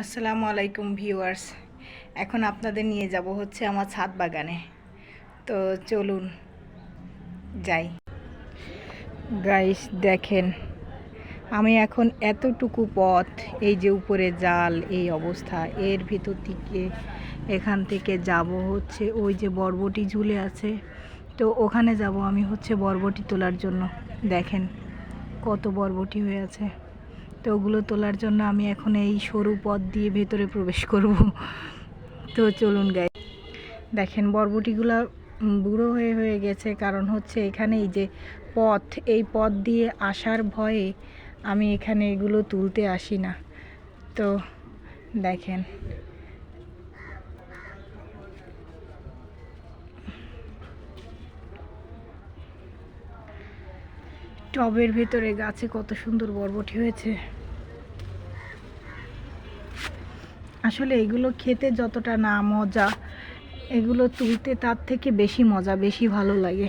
আসসালামু আলাইকুম ভিউয়ার্স। এখন আপনাদের নিয়ে যাব হচ্ছে আমার ছাদ বাগানে। তো চলুন, যাই। গাইস দেখেন, আমি এখন এতটুকু পথ, এই যে উপরে জাল, এই অবস্থা, এর ভিতর থেকে এখান থেকে যাব হচ্ছে ওই যে বরবটি ঝুলে আছে। তো ওখানে যাব আমি হচ্ছে বরবটি তোলার জন্য। দেখেন, কত বরবটি হয়ে আছে। তো ওগুলো তোলার জন্য আমি এখন এই সরু পথ দিয়ে ভেতরে প্রবেশ করব। তো চলুন গাই দেখেন, বরবটিগুলো বুড়ো হয়ে হয়ে গেছে। কারণ হচ্ছে এখানে এই যে পথ, এই পথ দিয়ে আসার ভয়ে আমি এখানে এগুলো তুলতে আসি না তো দেখেন টবের ভেতরে গাছে কত সুন্দর বরবটি হয়েছে। আসলে এগুলো খেতে যতটা না মজা, এগুলো তুলতে তার থেকে বেশি মজা, বেশি ভালো লাগে।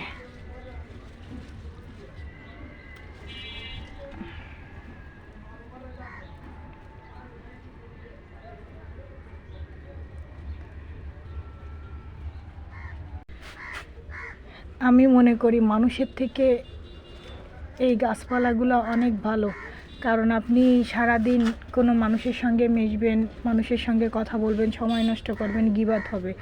আমি মনে করি মানুষের থেকে এই গাছপালাগুলো অনেক ভালো। কারণ আপনি সারাদিন কোনো মানুষের সঙ্গে মিশবেন, মানুষের সঙ্গে কথা বলবেন, সময় নষ্ট করবেন গিবাত হবে।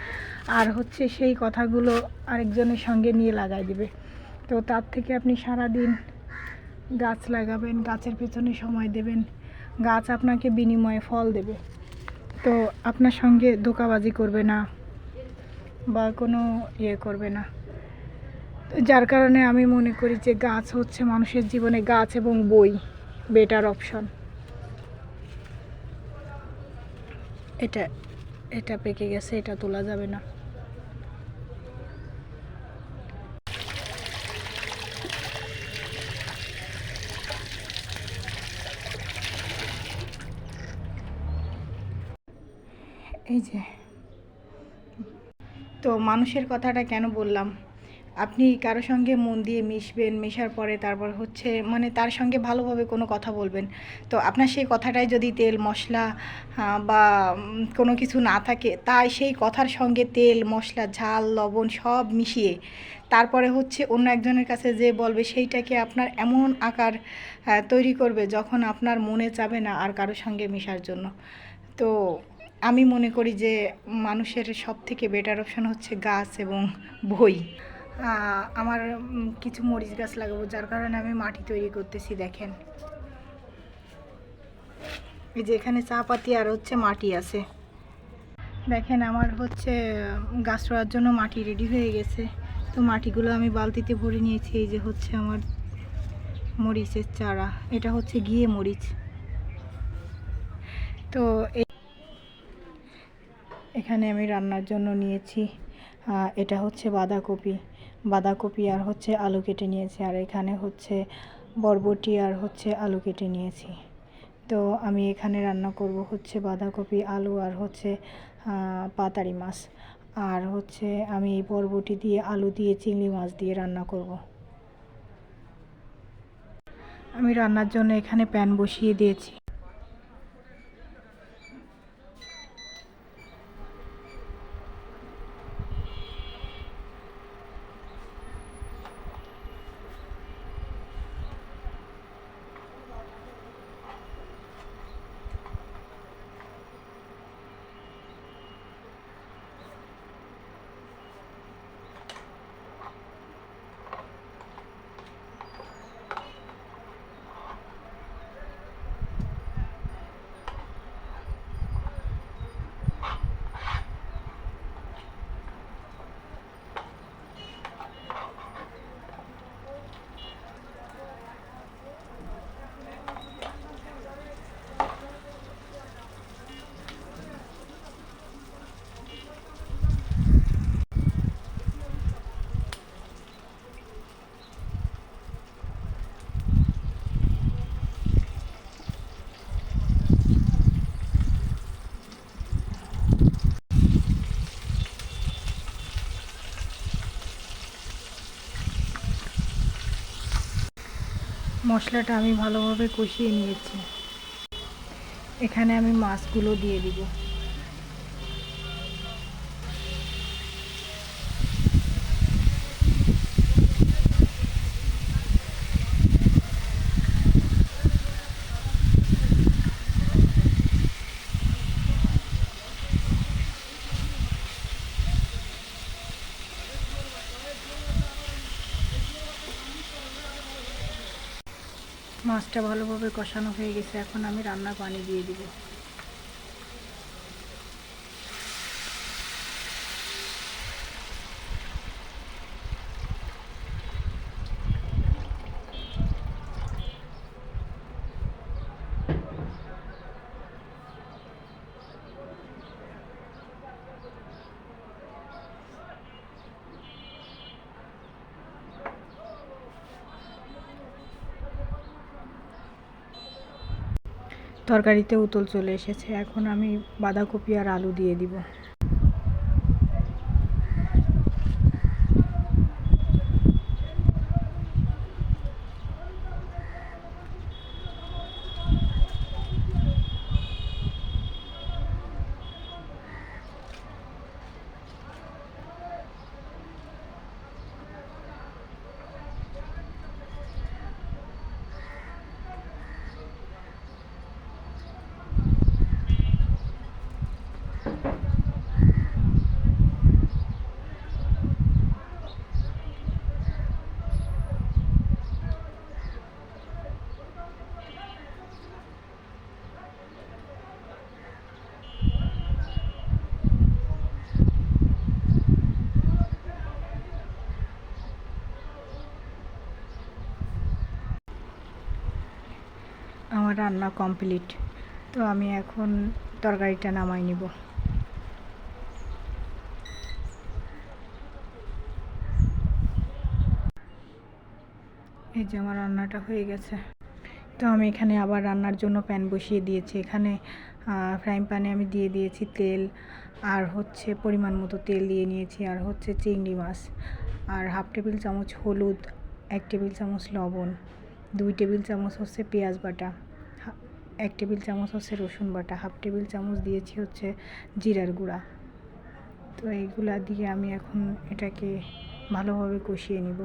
আর হচ্ছে সেই কথাগুলো আরেকজনের সঙ্গে নিয়ে লাগাই দিবে। তো তার থেকে আপনি সারাদিন গাছ লাগাবেন, গাছের পেছনে সময় দেবেন, গাছ আপনাকে বিনিময়ে ফল দেবে। তো আপনার সঙ্গে ধোকাবাজি করবে না বা কোনো ইয়ে করবে না। যার কারণে আমি মনে করি যে গাছ হচ্ছে মানুষের জীবনে গাছ এবং বই বেটার অপশন এটা এটা পেকে গেছে, এটা তোলা যাবে না। এই যে, তো মানুষের কথাটা কেন বললাম? আপনি কারও সঙ্গে মন দিয়ে মিশবেন, মেশার পরে তারপর হচ্ছে মানে তার সঙ্গে ভালোভাবে কোনো কথা বলবেন। তো আপনার সেই কথাটাই যদি তেল, মশলা বা কোনো কিছু না থাকে, তাই সেই কথার সঙ্গে তেল, মশলা, ঝাল, লবণ সব মিশিয়ে তারপরে হচ্ছে অন্য একজনের কাছে যে বলবে সেইটাকে আপনার এমন আকার তৈরি করবে যখন আপনার মনে চাবে না আর কারোর সঙ্গে মেশার জন্য। তো আমি মনে করি যে মানুষের সব থেকে বেটার অপশন হচ্ছে গাছ এবং বই। আমার কিছু মরিচ গাছ লাগাবো, যার কারণে আমি মাটি তৈরি করতেছি, দেখেন। এই যে এখানে চা পাতি আর হচ্ছে মাটি আছে। দেখেন, আমার হচ্ছে গাছ রোয়ার জন্য মাটি রেডি হয়ে গেছে। তো মাটিগুলো আমি বালতিতে ভরে নিয়েছি, এই যে হচ্ছে আমার মরিচের চারা। এটা হচ্ছে গিয়ে মরিচ। তো এখানে আমি রান্নার জন্য নিয়েছি এটা হচ্ছে বাঁধাকপি। বাঁধাকপি আর হচ্ছে আলু কেটে নিয়েছি। আর এখানে হচ্ছে বরবটি আর হচ্ছে আলু কেটে নিয়েছি। তো আমি এখানে রান্না করব হচ্ছে বাঁধাকপি, আলু আর হচ্ছে পাতারি মাছ। আর হচ্ছে আমি এই বরবটি দিয়ে আলু দিয়ে চিংড়ি মাছ দিয়ে রান্না করব। আমি রান্নার জন্য এখানে প্যান বসিয়ে দিয়েছি। মশলাটা আমি ভালোভাবে কষিয়ে নিয়েছি। এখানে আমি মাছগুলো দিয়ে দিব। মাছটা ভালোভাবে কষানো হয়ে গেছে এখন আমি রান্না পানি দিয়ে দিব। তরকারিতে উতল চলে এসেছে। এখন আমি বাঁধাকপি আর আলু দিয়ে দিব। আমার রান্না কমপ্লিট তো আমি এখন তরকারিটা নামাই নিব। এই যে আমার রান্নাটা হয়ে গেছে। তো আমি এখানে আবার রান্নার জন্য প্যান বসিয়ে দিয়েছি। এখানে ফ্রাইং প্যানে আমি দিয়ে দিয়েছি তেল, আর হচ্ছে পরিমাণ মতো তেল দিয়ে নিয়েছি, আর হচ্ছে চিংড়ি মাছ, আর হাফ টেবিল চামচ হলুদ, এক টেবিল চামচ লবণ। দুই টেবিল চামচ হচ্ছে পেঁয়াজ বাটা এক টেবিল চামচ হচ্ছে রসুন বাটা, হাফ টেবিল চামচ দিয়েছি হচ্ছে জিরার গুঁড়া। তো এইগুলা দিয়ে আমি এখন এটাকে ভালোভাবে কষিয়ে নিব।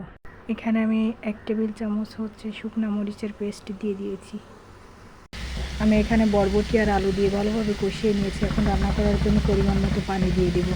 এখানে আমি এক টেবিল চামচ হচ্ছে শুকনা মরিচের পেস্ট দিয়ে দিয়েছি। আমি এখানে বরবটি আর আলু দিয়ে ভালোভাবে কষিয়ে নিয়েছি। এখন রান্না করার জন্য পরিমাণ মতো পানি দিয়ে দিব।